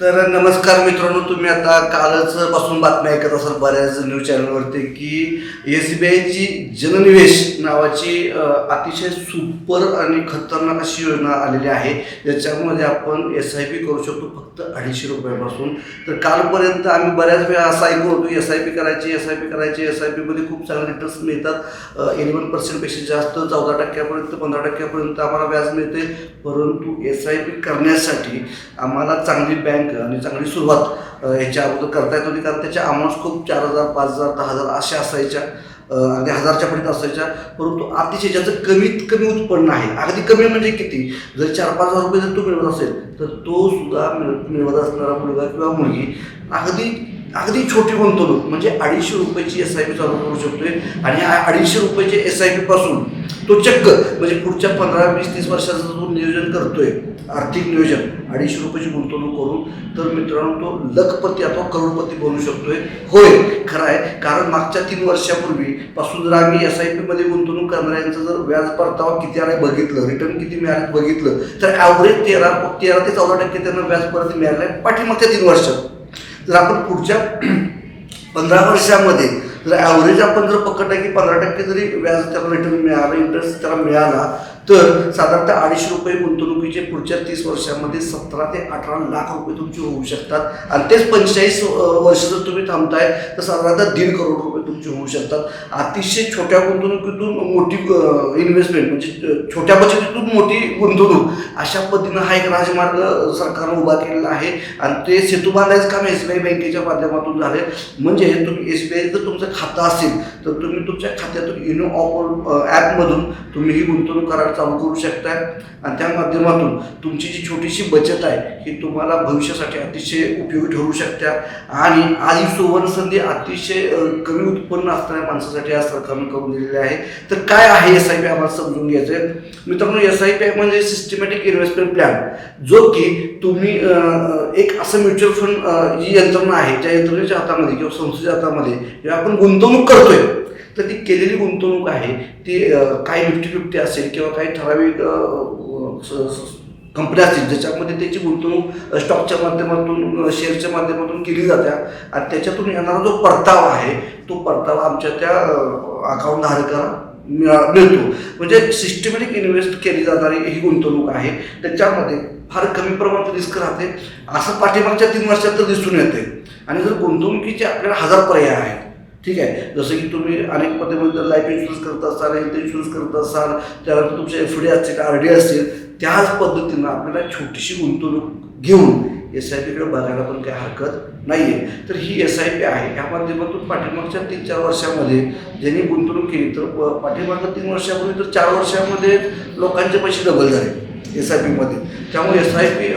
तर नमस्कार मित्रांनो तुम्ही आता कालच पासून बातम्या ऐकत असाल बऱ्याच न्यूज चॅनलवरती की एस बी आयची जननिवेश नावाची अतिशय सुपर आणि खतरनाक अशी योजना आलेली आहे. ज्याच्यामध्ये आपण एस आय पी करू शकतो फक्त अडीचशे रुपयापासून. तर कालपर्यंत आम्ही बऱ्याच वेळा असं ऐकू होतो एस आय पी करायची एस आय पी करायची एस आय पीमध्ये खूप चांगले रिटर्न्स मिळतात. इलेवन पर्सेंटपेक्षा जास्त चौदा टक्क्यापर्यंत पंधरा टक्क्यापर्यंत आम्हाला व्याज मिळते. परंतु एस आय पी करण्यासाठी आम्हाला चांगली बँक आणि चांगली सुरुवात याच्या अगोदर करता येत होती. कारण त्याच्या अमाऊंट्स खूप चार हजार पाच हजार दहा हजार अशा असायच्या. अगदी हजारच्या पर्यंत असायच्या. परंतु अतिशय ज्याचं कमीत कमी उत्पन्न आहे. अगदी कमी म्हणजे किती? जर चार पाच हजार रुपये जर तो मिळवत असेल तर तो सुद्धा मिळ मिळवत असणारा मुलगा किंवा मुलगी अगदी अगदी छोटी गुंतवणूक. म्हणजे अडीचशे रुपयाची एस आय पी चालू करू शकतोय. आणि अडीचशे रुपयाची एस आय पी पासून तो चक्क म्हणजे पुढच्या पंधरा वीस तीस वर्षाचं जो नियोजन करतोय आर्थिक नियोजन अडीचशे रुपयाची गुंतवणूक करून तर मित्रांनो तो लखपती अथवा करोडपती बनू शकतोय. होय खरं आहे कारण मागच्या तीन वर्षापूर्वी पासून जर आम्ही एस आय पीमध्ये गुंतवणूक करणाऱ्यांचं जर व्याज परतावा किती आला बघितलं रिटर्न किती मिळाले बघितलं तर ॲव्हरेज तेरा तेरा ते चौदा टक्के त्यांना व्याज परत मिळालं आहे पाठीमागच्या तीन वर्षात. जर आपण पुढच्या पंधरा वर्षामध्ये जर ॲव्हरेज आपण जर पकडलं की पंधरा टक्के जरी व्याज त्याला रिटर्न मिळालं इंटरेस्ट त्याला मिळाला तर साधारणतः अडीचशे रुपये गुंतवणुकीचे पुढच्या तीस वर्षामध्ये सतरा ते अठरा लाख रुपये तुमचे होऊ शकतात. आणि तेच पंचेचाळीस वर्ष जर तुम्ही थांबताय तर साधारणतः दीड करोड रुपये तुमचे होऊ शकतात. अतिशय छोट्या गुंतवणुकीतून मोठी इन्व्हेस्टमेंट म्हणजे छोट्या बचतीतून मोठी गुंतवणूक अशा पद्धतीनं हा एक राजमार्ग सरकारनं उभा केलेला आहे. आणि ते सेतू बांधायचं काम एस बी आय बँकेच्या माध्यमातून झाले म्हणजे तुम्ही एस बी आय जर तुमचं खातं असेल तर तुम्ही तुमच्या खात्यातून इनो ऑपर ॲपमधून तुम्ही ही गुंतवणूक करायला चालू करू शकताय. आणि त्या माध्यमातून तुमची जी छोटीशी बचत आहे ही तुम्हाला भविष्यासाठी अतिशय उपयोगी ठरू शकत्या आणि आज ही सुवर्ण संधी अतिशय कमी उत्पन्न असणाऱ्या माणसासाठी आज सरकारनं करून दिलेली आहे. तर काय आहे एस आय पी आम्हाला समजून घ्यायचं आहे मित्रांनो एस आय पी आय म्हणजे सिस्टमॅटिक इन्व्हेस्टमेंट प्लॅन जो की तुम्ही एक असं म्युच्युअल फंड जी यंत्रणा आहे त्या यंत्रणेच्या हातामध्ये किंवा संस्थेच्या हातामध्ये जेव्हा आपण गुंतवणूक करतोय. तर ती केलेली गुंतवणूक आहे ती काही फिफ्टी फिफ्टी असेल किंवा काही ठराविक स- कंपन्या असतील ज्याच्यामध्ये त्याची गुंतवणूक स्टॉकच्या माध्यमातून शेअरच्या माध्यमातून केली जाते आणि त्याच्यातून येणारा जो परतावा आहे तो परतावा आमच्या त्या अकाउंट धारकाला मिळतो. म्हणजे सिस्टमॅटिक इन्व्हेस्ट केली जाणारी ही गुंतवणूक आहे. त्याच्यामध्ये फार कमी प्रमाणात रिस्क राहते. असं पाठीमागच्या तीन वर्षात तर दिसून येते. आणि जर गुंतवणुकीचे आपल्याला हजार पर्याय आहेत ठीक आहे. जसं की तुम्ही अनेक पद्धतीमध्ये लाईफ इन्शुरन्स करत असाल हेल्थ इन्शुरन्स करत असाल त्यानंतर तुमचे एफ डी असतील आर डी असतील त्याच पद्धतीनं आपल्याला छोटीशी गुंतवणूक घेऊन एस आय पीकडे बघायला पण काही हरकत नाही आहे तर ही एस आय पी आहे. या माध्यमातून पाठीमागच्या तीन चार वर्षामध्ये ज्यांनी गुंतवणूक केली तर प- पाठीमागच्या तीन वर्षापूर्वी तर चार वर्षामध्ये लोकांचे पैसे डबल झाले एस आय पीमध्ये त्यामुळे एस आय पी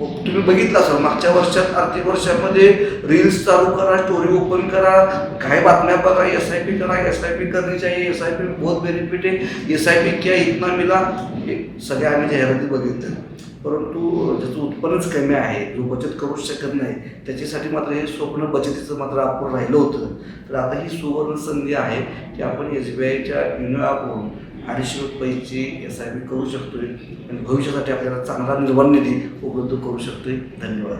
तुम्ही बघितलं असाल मागच्या वर्षात आर्थिक वर्षामध्ये रील्स चालू करा स्टोरी ओपन करा काय बातम्या बघा एस आय पी करा एस आय पी करणे चाहिए एस आय पी बहुत बेनिफिट आहे एस आय पी क्या इतना मिला हे सगळ्या आम्ही जाहिराती बघितलं परंतु ज्याचं उत्पन्नच कमी आहे जो बचत करू शकत नाही त्याच्यासाठी मात्र हे स्वप्न बचतीचं मात्र आपण राहिलं होतं. तर आता ही सुवर्ण संधी आहे की आपण एस बी आयच्या युनो ॲपवरून अडीचशे रुपयाची एस आय पी करू शकतोय आणि भविष्यासाठी आपल्याला चांगला निर्वाह निधी उपलब्ध करू शकतोय. धन्यवाद.